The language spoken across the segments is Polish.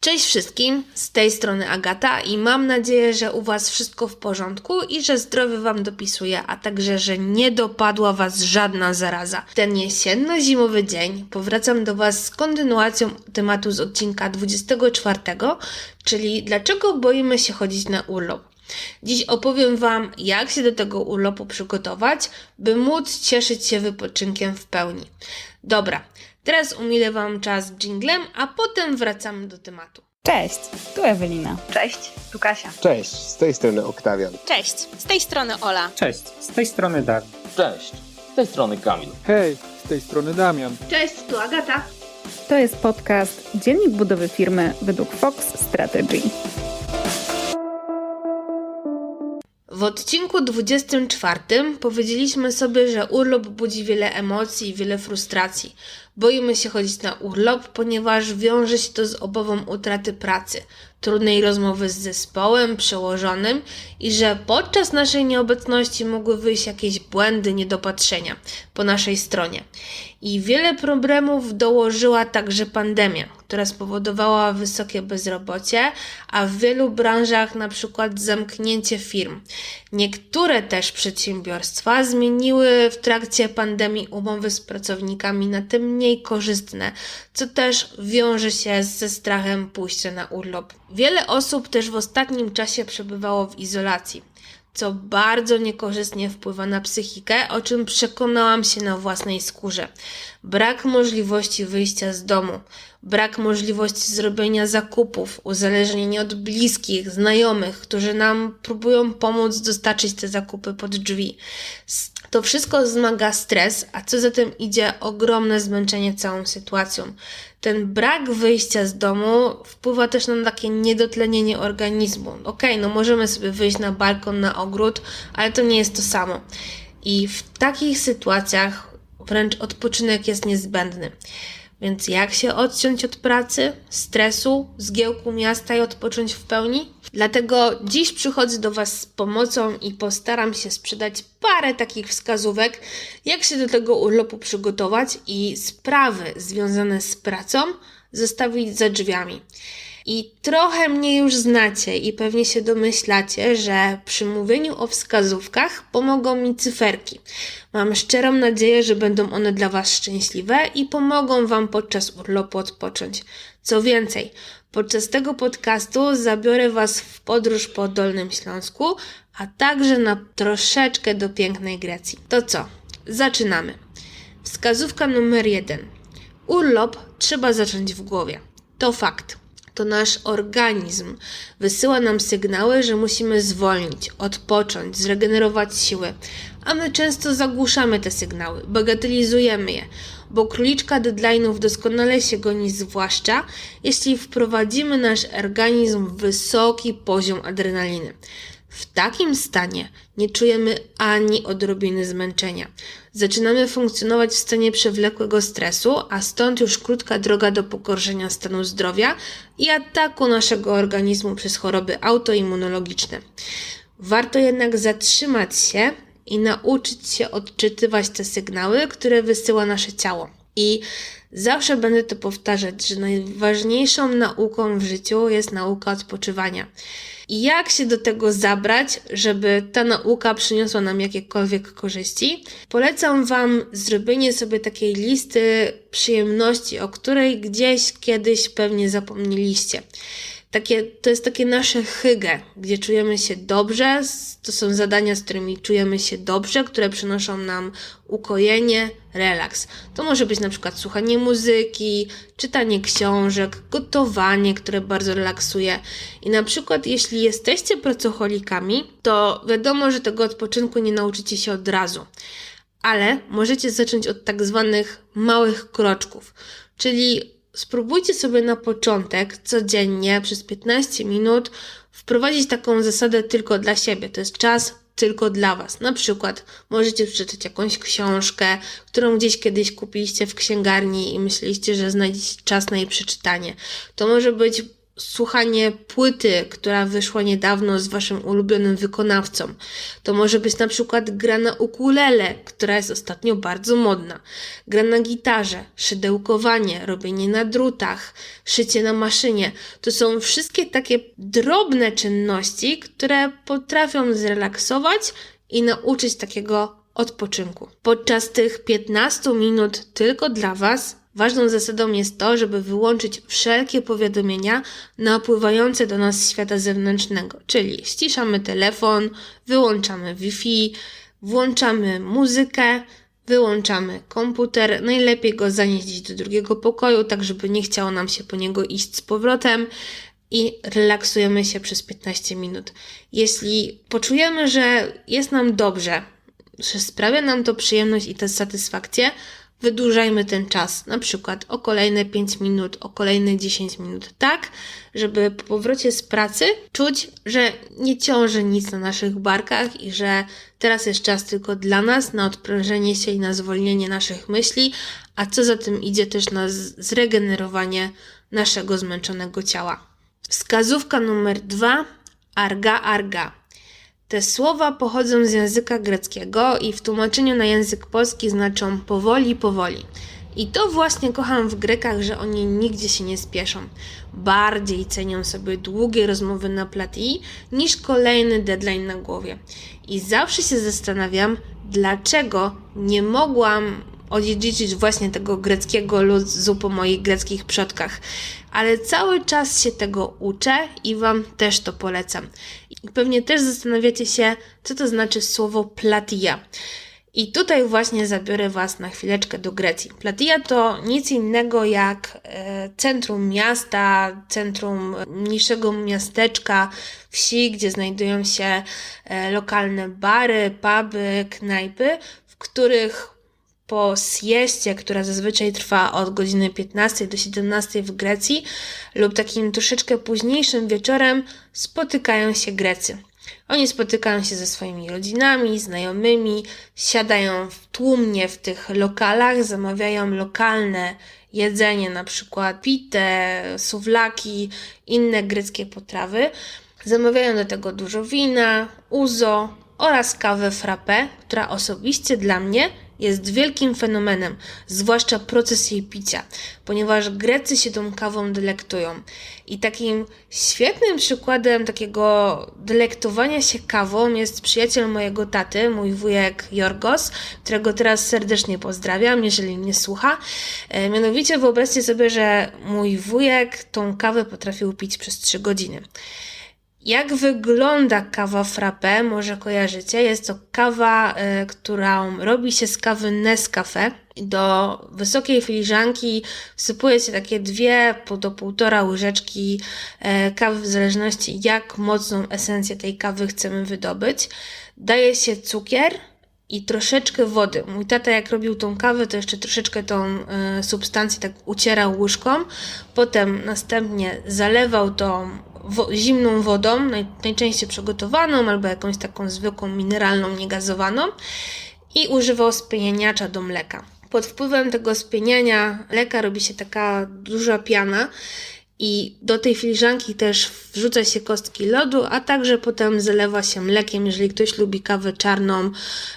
Cześć wszystkim, z tej strony Agata i mam nadzieję, że u Was wszystko w porządku i że zdrowie Wam dopisuje, a także, że nie dopadła Was żadna zaraza. W Ten jesienno-zimowy dzień powracam do Was z kontynuacją tematu z odcinka 24, czyli dlaczego boimy się chodzić na urlop. Dziś opowiem Wam, jak się do tego urlopu przygotować, by móc cieszyć się wypoczynkiem w pełni. Dobra, teraz umilę Wam czas dżinglem, a potem wracamy do tematu. Cześć, tu Ewelina. Cześć, tu Kasia. Cześć, z tej strony Oktawian. Cześć, z tej strony Ola. Cześć, z tej strony Dawid. Cześć, z tej strony Kamil. Hej, z tej strony Damian. Cześć, tu Agata. To jest podcast Dziennik budowy firmy według Fox Strategy. W odcinku 24 powiedzieliśmy sobie, że urlop budzi wiele emocji i wiele frustracji. Boimy się chodzić na urlop, ponieważ wiąże się to z obawą utraty pracy, trudnej rozmowy z zespołem, przełożonym i że podczas naszej nieobecności mogły wyjść jakieś błędy, niedopatrzenia po naszej stronie. I wiele problemów dołożyła także pandemia, która spowodowała wysokie bezrobocie, a w wielu branżach na przykład zamknięcie firm. Niektóre też przedsiębiorstwa zmieniły w trakcie pandemii umowy z pracownikami na te mniej korzystne, co też wiąże się ze strachem pójścia na urlop. Wiele osób też w ostatnim czasie przebywało w izolacji co bardzo niekorzystnie wpływa na psychikę, o czym przekonałam się na własnej skórze. Brak możliwości wyjścia z domu, brak możliwości zrobienia zakupów, uzależnienie od bliskich, znajomych, którzy nam próbują pomóc dostarczyć te zakupy pod drzwi. To wszystko zmaga stres, a co za tym idzie ogromne zmęczenie całą sytuacją. Ten brak wyjścia z domu wpływa też na takie niedotlenienie organizmu. Okej, okay, no możemy sobie wyjść na balkon, na ogród, ale to nie jest to samo. I w takich sytuacjach wręcz odpoczynek jest niezbędny. Więc jak się odciąć od pracy, stresu, zgiełku miasta i odpocząć w pełni? Dlatego dziś przychodzę do Was z pomocą i postaram się sprzedać parę takich wskazówek, jak się do tego urlopu przygotować i sprawy związane z pracą zostawić za drzwiami. I trochę mnie już znacie i pewnie się domyślacie, że przy mówieniu o wskazówkach pomogą mi cyferki. Mam szczerą nadzieję, że będą one dla Was szczęśliwe i pomogą Wam podczas urlopu odpocząć. Co więcej, podczas tego podcastu zabiorę Was w podróż po Dolnym Śląsku, a także na troszeczkę do pięknej Grecji. To co? Zaczynamy. Wskazówka numer jeden. Urlop trzeba zacząć w głowie. To fakt to nasz organizm wysyła nam sygnały, że musimy zwolnić, odpocząć, zregenerować siły, a my często zagłuszamy te sygnały, bagatelizujemy je, bo króliczka deadline'ów doskonale się goni, zwłaszcza jeśli wprowadzimy nasz organizm w wysoki poziom adrenaliny. W takim stanie nie czujemy ani odrobiny zmęczenia. Zaczynamy funkcjonować w stanie przewlekłego stresu, a stąd już krótka droga do pogorszenia stanu zdrowia i ataku naszego organizmu przez choroby autoimmunologiczne. Warto jednak zatrzymać się i nauczyć się odczytywać te sygnały, które wysyła nasze ciało. I zawsze będę to powtarzać, że najważniejszą nauką w życiu jest nauka odpoczywania. I jak się do tego zabrać, żeby ta nauka przyniosła nam jakiekolwiek korzyści? Polecam Wam zrobienie sobie takiej listy przyjemności, o której gdzieś kiedyś pewnie zapomnieliście takie, to jest takie nasze hygge, gdzie czujemy się dobrze. To są zadania, z którymi czujemy się dobrze, które przynoszą nam ukojenie, relaks. To może być na przykład słuchanie muzyki, czytanie książek, gotowanie, które bardzo relaksuje. I na przykład, jeśli jesteście pracocholikami, to wiadomo, że tego odpoczynku nie nauczycie się od razu. Ale możecie zacząć od tak zwanych małych kroczków, czyli spróbujcie sobie na początek codziennie przez 15 minut wprowadzić taką zasadę tylko dla siebie. To jest czas tylko dla Was. Na przykład możecie przeczytać jakąś książkę, którą gdzieś kiedyś kupiliście w księgarni i myśleliście, że znajdziecie czas na jej przeczytanie. To może być słuchanie płyty, która wyszła niedawno z waszym ulubionym wykonawcą. To może być na przykład gra na ukulele, która jest ostatnio bardzo modna. Gra na gitarze, szydełkowanie, robienie na drutach, szycie na maszynie. To są wszystkie takie drobne czynności, które potrafią zrelaksować i nauczyć takiego odpoczynku. Podczas tych 15 minut tylko dla Was ważną zasadą jest to, żeby wyłączyć wszelkie powiadomienia napływające do nas z świata zewnętrznego, czyli ściszamy telefon, wyłączamy Wi-Fi, włączamy muzykę, wyłączamy komputer, najlepiej go zanieść do drugiego pokoju, tak żeby nie chciało nam się po niego iść z powrotem i relaksujemy się przez 15 minut. Jeśli poczujemy, że jest nam dobrze, że sprawia nam to przyjemność i tę satysfakcję, wydłużajmy ten czas, na przykład o kolejne 5 minut, o kolejne 10 minut, tak, żeby po powrocie z pracy czuć, że nie ciąży nic na naszych barkach i że teraz jest czas tylko dla nas na odprężenie się i na zwolnienie naszych myśli, a co za tym idzie też na zregenerowanie naszego zmęczonego ciała. Wskazówka numer dwa. Arga, arga. Te słowa pochodzą z języka greckiego i w tłumaczeniu na język polski znaczą powoli, powoli. I to właśnie kocham w Grekach, że oni nigdzie się nie spieszą. Bardziej cenią sobie długie rozmowy na platii niż kolejny deadline na głowie. I zawsze się zastanawiam, dlaczego nie mogłam odziedziczyć właśnie tego greckiego luzu po moich greckich przodkach. Ale cały czas się tego uczę i Wam też to polecam. I pewnie też zastanawiacie się, co to znaczy słowo platia. I tutaj właśnie zabiorę Was na chwileczkę do Grecji. Platia to nic innego jak e, centrum miasta, centrum mniejszego miasteczka, wsi, gdzie znajdują się e, lokalne bary, puby, knajpy, w których po sieście, która zazwyczaj trwa od godziny 15 do 17 w Grecji, lub takim troszeczkę późniejszym wieczorem spotykają się Grecy. Oni spotykają się ze swoimi rodzinami, znajomymi, siadają w tłumnie w tych lokalach, zamawiają lokalne jedzenie, na przykład pitę, suwlaki, inne greckie potrawy. Zamawiają do tego dużo wina, uzo oraz kawę frappé, która osobiście dla mnie jest wielkim fenomenem, zwłaszcza proces jej picia, ponieważ Grecy się tą kawą delektują. I takim świetnym przykładem takiego delektowania się kawą jest przyjaciel mojego taty, mój wujek Jorgos, którego teraz serdecznie pozdrawiam, jeżeli mnie słucha. E, mianowicie wyobraźcie sobie, że mój wujek tą kawę potrafił pić przez 3 godziny. Jak wygląda kawa frappé? Może kojarzycie. Jest to kawa, y, którą robi się z kawy Nescafe. Do wysokiej filiżanki wsypuje się takie dwie do półtora łyżeczki e, kawy, w zależności jak mocną esencję tej kawy chcemy wydobyć. Daje się cukier i troszeczkę wody. Mój tata jak robił tą kawę, to jeszcze troszeczkę tą e, substancję tak ucierał łyżką. Potem następnie zalewał tą wo- zimną wodą, naj, najczęściej przygotowaną albo jakąś taką zwykłą mineralną, niegazowaną i używał spieniacza do mleka. Pod wpływem tego spieniania mleka robi się taka duża piana i do tej filiżanki też wrzuca się kostki lodu, a także potem zalewa się mlekiem. Jeżeli ktoś lubi kawę czarną,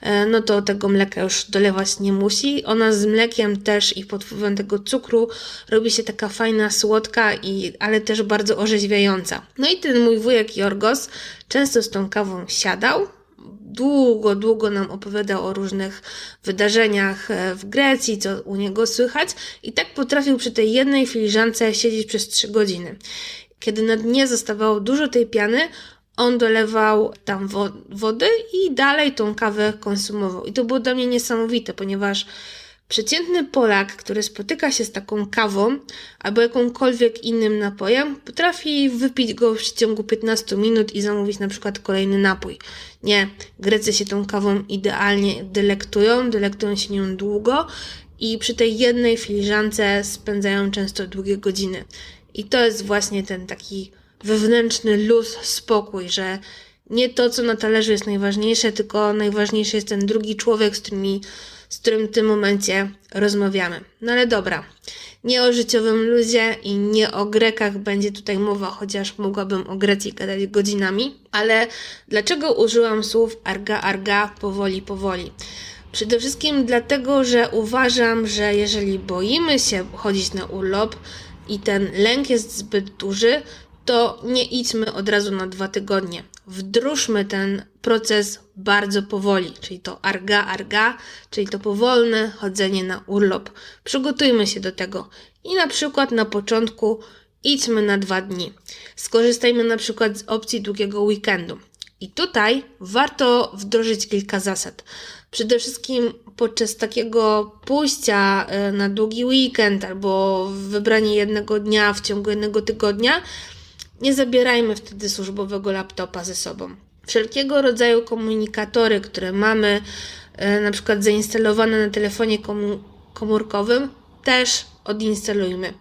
e, no to tego mleka już dolewać nie musi. Ona z mlekiem też i pod wpływem tego cukru robi się taka fajna, słodka, i, ale też bardzo orzeźwiająca. No i ten mój wujek Jorgos często z tą kawą siadał, długo, długo nam opowiadał o różnych wydarzeniach e, w Grecji, co u niego słychać, i tak potrafił przy tej jednej filiżance siedzieć przez 3 godziny. Kiedy na dnie zostawało dużo tej piany, on dolewał tam wo- wody i dalej tą kawę konsumował. I to było dla mnie niesamowite, ponieważ Przeciętny Polak, który spotyka się z taką kawą albo jakąkolwiek innym napojem, potrafi wypić go w przeciągu 15 minut i zamówić na przykład kolejny napój. Nie, Grecy się tą kawą idealnie delektują, delektują się nią długo i przy tej jednej filiżance spędzają często długie godziny. I to jest właśnie ten taki wewnętrzny luz, spokój, że nie to, co na talerzu jest najważniejsze, tylko najważniejszy jest ten drugi człowiek, z, którymi, z którym w tym momencie rozmawiamy. No ale dobra, nie o życiowym luzie i nie o Grekach będzie tutaj mowa, chociaż mogłabym o Grecji gadać godzinami. Ale dlaczego użyłam słów arga, arga, powoli, powoli? Przede wszystkim dlatego, że uważam, że jeżeli boimy się chodzić na urlop i ten lęk jest zbyt duży, to nie idźmy od razu na dwa tygodnie. Wdróżmy ten proces bardzo powoli, czyli to arga, arga, czyli to powolne chodzenie na urlop. Przygotujmy się do tego i na przykład na początku idźmy na dwa dni. Skorzystajmy na przykład z opcji długiego weekendu. I tutaj warto wdrożyć kilka zasad. Przede wszystkim podczas takiego pójścia e, na długi weekend albo wybranie jednego dnia w ciągu jednego tygodnia, nie zabierajmy wtedy służbowego laptopa ze sobą. Wszelkiego rodzaju komunikatory, które mamy e, na przykład zainstalowane na telefonie komórkowym, też odinstalujmy.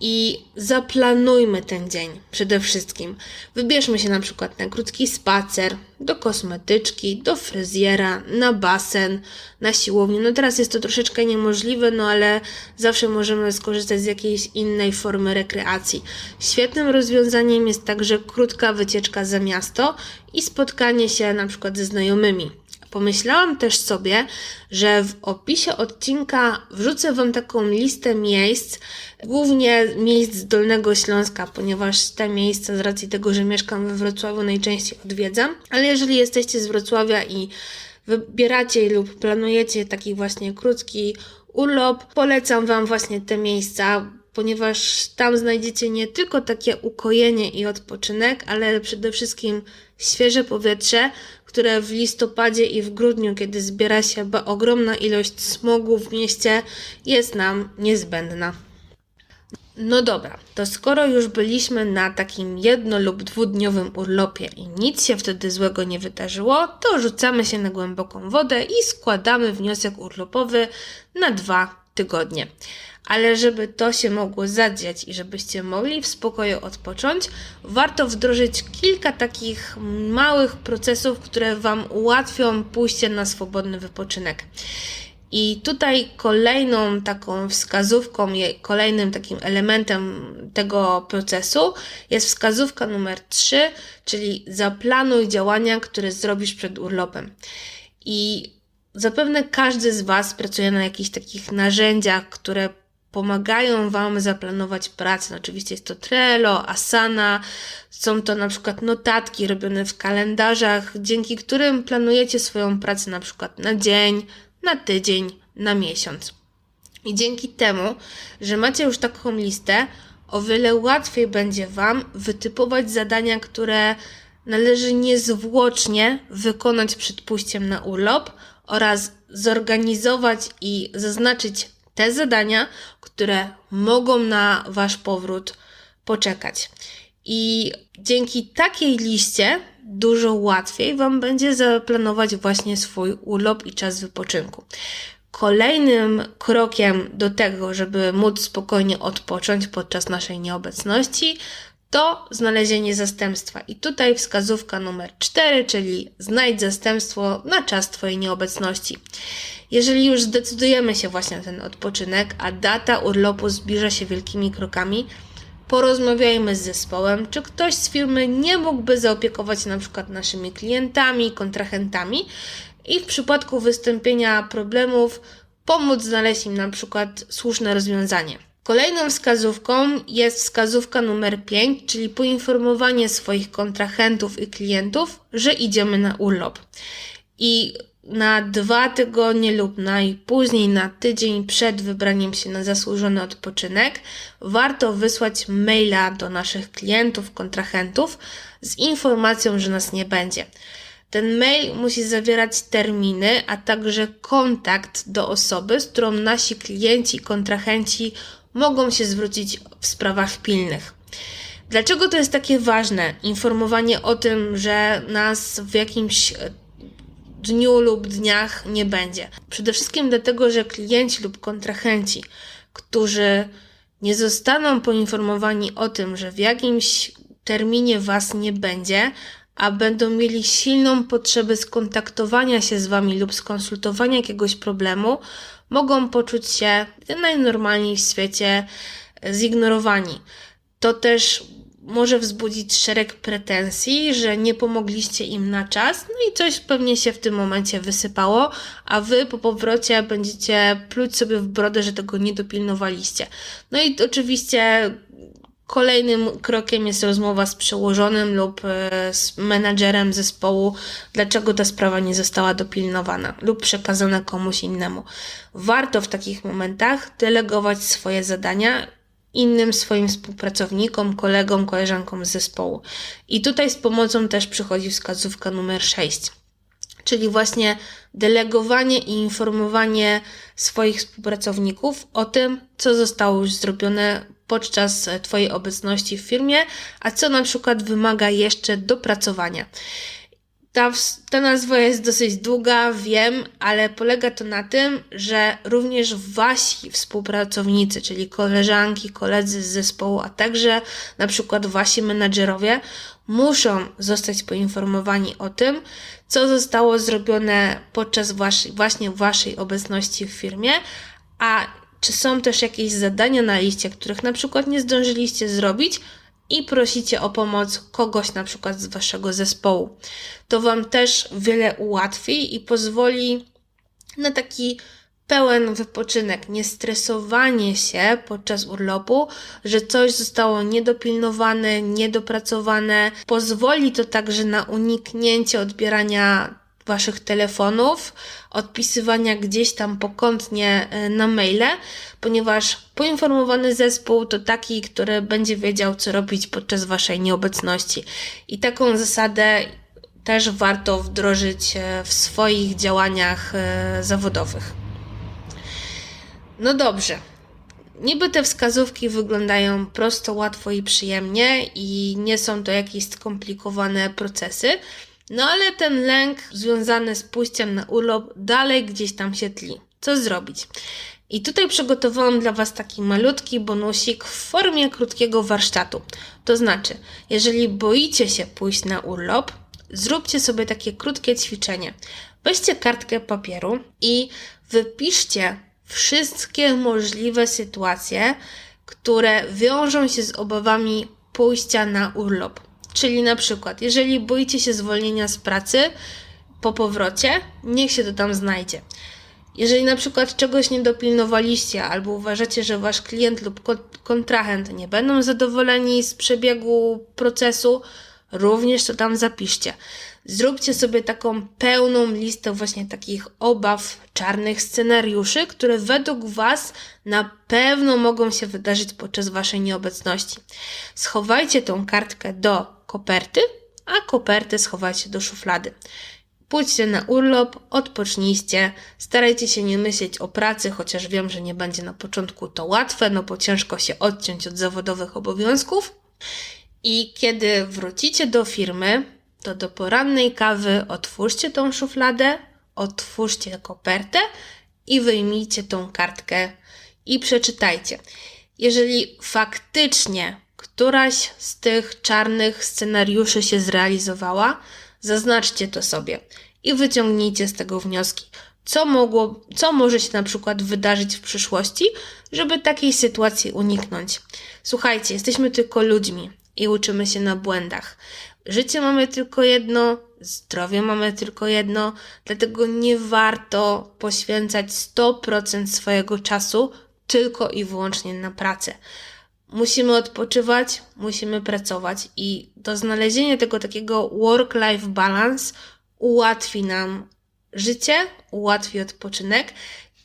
I zaplanujmy ten dzień przede wszystkim. Wybierzmy się na przykład na krótki spacer, do kosmetyczki, do fryzjera, na basen, na siłownię. No teraz jest to troszeczkę niemożliwe, no ale zawsze możemy skorzystać z jakiejś innej formy rekreacji. Świetnym rozwiązaniem jest także krótka wycieczka za miasto i spotkanie się na przykład ze znajomymi. Pomyślałam też sobie, że w opisie odcinka wrzucę Wam taką listę miejsc, głównie miejsc z Dolnego Śląska, ponieważ te miejsca z racji tego, że mieszkam we Wrocławiu najczęściej odwiedzam. Ale jeżeli jesteście z Wrocławia i wybieracie lub planujecie taki właśnie krótki urlop, polecam Wam właśnie te miejsca, ponieważ tam znajdziecie nie tylko takie ukojenie i odpoczynek, ale przede wszystkim świeże powietrze, które w listopadzie i w grudniu, kiedy zbiera się ogromna ilość smogu w mieście, jest nam niezbędna. No dobra, to skoro już byliśmy na takim jedno- lub dwudniowym urlopie i nic się wtedy złego nie wydarzyło, to rzucamy się na głęboką wodę i składamy wniosek urlopowy na dwa tygodnie. Ale żeby to się mogło zadziać i żebyście mogli w spokoju odpocząć, warto wdrożyć kilka takich małych procesów, które Wam ułatwią pójście na swobodny wypoczynek. I tutaj kolejną taką wskazówką, kolejnym takim elementem tego procesu jest wskazówka numer 3, czyli zaplanuj działania, które zrobisz przed urlopem. I zapewne każdy z Was pracuje na jakichś takich narzędziach, które pomagają Wam zaplanować pracę. Oczywiście jest to Trello, Asana, są to na przykład notatki robione w kalendarzach, dzięki którym planujecie swoją pracę na przykład na dzień, na tydzień, na miesiąc. I dzięki temu, że macie już taką listę, o wiele łatwiej będzie Wam wytypować zadania, które należy niezwłocznie wykonać przed pójściem na urlop oraz zorganizować i zaznaczyć te zadania, które mogą na Wasz powrót poczekać. I dzięki takiej liście dużo łatwiej Wam będzie zaplanować właśnie swój urlop i czas wypoczynku. Kolejnym krokiem do tego, żeby móc spokojnie odpocząć podczas naszej nieobecności, to znalezienie zastępstwa. I tutaj wskazówka numer 4, czyli znajdź zastępstwo na czas Twojej nieobecności. Jeżeli już zdecydujemy się właśnie na ten odpoczynek, a data urlopu zbliża się wielkimi krokami, porozmawiajmy z zespołem, czy ktoś z firmy nie mógłby zaopiekować się na przykład naszymi klientami, kontrahentami i w przypadku wystąpienia problemów pomóc znaleźć im na przykład słuszne rozwiązanie. Kolejną wskazówką jest wskazówka numer 5, czyli poinformowanie swoich kontrahentów i klientów, że idziemy na urlop. I na dwa tygodnie lub najpóźniej na tydzień przed wybraniem się na zasłużony odpoczynek warto wysłać maila do naszych klientów, kontrahentów z informacją, że nas nie będzie. Ten mail musi zawierać terminy, a także kontakt do osoby, z którą nasi klienci kontrahenci mogą się zwrócić w sprawach pilnych. Dlaczego to jest takie ważne? Informowanie o tym, że nas w jakimś e, dniu lub dniach nie będzie. Przede wszystkim dlatego, że klienci lub kontrahenci, którzy nie zostaną poinformowani o tym, że w jakimś terminie Was nie będzie, a będą mieli silną potrzebę skontaktowania się z Wami lub skonsultowania jakiegoś problemu, mogą poczuć się najnormalniej w świecie zignorowani. To też może wzbudzić szereg pretensji, że nie pomogliście im na czas, no i coś pewnie się w tym momencie wysypało, a wy po powrocie będziecie pluć sobie w brodę, że tego nie dopilnowaliście. No i oczywiście kolejnym krokiem jest rozmowa z przełożonym lub e, z menadżerem zespołu, dlaczego ta sprawa nie została dopilnowana lub przekazana komuś innemu. Warto w takich momentach delegować swoje zadania innym swoim współpracownikom, kolegom, koleżankom z zespołu. I tutaj z pomocą też przychodzi wskazówka numer 6 czyli właśnie delegowanie i informowanie swoich współpracowników o tym, co zostało już zrobione podczas Twojej obecności w firmie, a co na przykład wymaga jeszcze dopracowania. Ta, ta nazwa jest dosyć długa, wiem, ale polega to na tym, że również wasi współpracownicy, czyli koleżanki, koledzy z zespołu, a także na przykład wasi menadżerowie, muszą zostać poinformowani o tym, co zostało zrobione podczas właśnie waszej obecności w firmie, a czy są też jakieś zadania na liście, których na przykład nie zdążyliście zrobić, i prosicie o pomoc kogoś na przykład z waszego zespołu. To wam też wiele ułatwi i pozwoli na taki pełen wypoczynek, nie stresowanie się podczas urlopu, że coś zostało niedopilnowane, niedopracowane. Pozwoli to także na uniknięcie odbierania waszych telefonów, odpisywania gdzieś tam pokątnie e, na maile, ponieważ poinformowany zespół to taki, który będzie wiedział, co robić podczas waszej nieobecności. I taką zasadę też warto wdrożyć e, w swoich działaniach e, zawodowych. No dobrze. Niby te wskazówki wyglądają prosto, łatwo i przyjemnie i nie są to jakieś skomplikowane procesy, no ale ten lęk związany z pójściem na urlop dalej gdzieś tam się tli. Co zrobić? I tutaj przygotowałam dla Was taki malutki bonusik w formie krótkiego warsztatu. To znaczy, jeżeli boicie się pójść na urlop, zróbcie sobie takie krótkie ćwiczenie. Weźcie kartkę papieru i wypiszcie wszystkie możliwe sytuacje, które wiążą się z obawami pójścia na urlop. Czyli na przykład, jeżeli boicie się zwolnienia z pracy po powrocie, niech się to tam znajdzie. Jeżeli na przykład czegoś nie dopilnowaliście, albo uważacie, że wasz klient lub ko- kontrahent nie będą zadowoleni z przebiegu procesu, również to tam zapiszcie. Zróbcie sobie taką pełną listę właśnie takich obaw, czarnych scenariuszy, które według Was na pewno mogą się wydarzyć podczas Waszej nieobecności. Schowajcie tą kartkę do koperty, a kopertę schowajcie do szuflady. Pójdźcie na urlop, odpocznijcie, starajcie się nie myśleć o pracy, chociaż wiem, że nie będzie na początku to łatwe, no bo ciężko się odciąć od zawodowych obowiązków. I kiedy wrócicie do firmy, to do porannej kawy otwórzcie tą szufladę, otwórzcie kopertę i wyjmijcie tą kartkę i przeczytajcie. Jeżeli faktycznie któraś z tych czarnych scenariuszy się zrealizowała, zaznaczcie to sobie i wyciągnijcie z tego wnioski. Co, mogło, co może się na przykład wydarzyć w przyszłości, żeby takiej sytuacji uniknąć? Słuchajcie, jesteśmy tylko ludźmi i uczymy się na błędach. Życie mamy tylko jedno, zdrowie mamy tylko jedno, dlatego nie warto poświęcać 100% swojego czasu tylko i wyłącznie na pracę. Musimy odpoczywać, musimy pracować i to znalezienie tego takiego work-life balance ułatwi nam życie, ułatwi odpoczynek.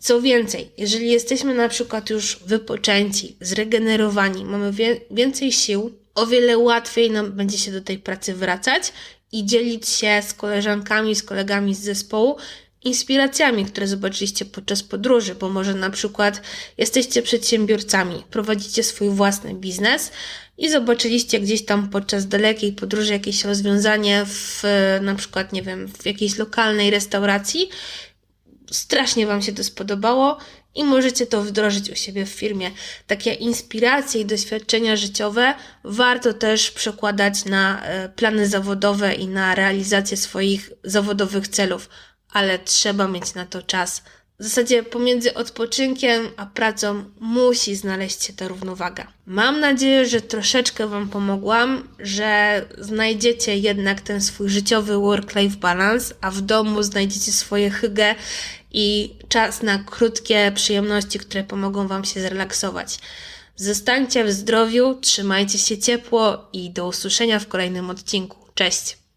Co więcej, jeżeli jesteśmy na przykład już wypoczęci, zregenerowani, mamy wie- więcej sił, o wiele łatwiej nam będzie się do tej pracy wracać i dzielić się z koleżankami, z kolegami z zespołu inspiracjami, które zobaczyliście podczas podróży, bo może na przykład jesteście przedsiębiorcami, prowadzicie swój własny biznes i zobaczyliście gdzieś tam podczas dalekiej podróży jakieś rozwiązanie w na przykład, nie wiem, w jakiejś lokalnej restauracji strasznie Wam się to spodobało i możecie to wdrożyć u siebie w firmie. Takie inspiracje i doświadczenia życiowe warto też przekładać na e, plany zawodowe i na realizację swoich zawodowych celów, ale trzeba mieć na to czas. W zasadzie pomiędzy odpoczynkiem a pracą musi znaleźć się ta równowaga. Mam nadzieję, że troszeczkę Wam pomogłam, że znajdziecie jednak ten swój życiowy work-life balance, a w domu znajdziecie swoje hygge i czas na krótkie przyjemności, które pomogą Wam się zrelaksować. Zostańcie w zdrowiu, trzymajcie się ciepło i do usłyszenia w kolejnym odcinku. Cześć!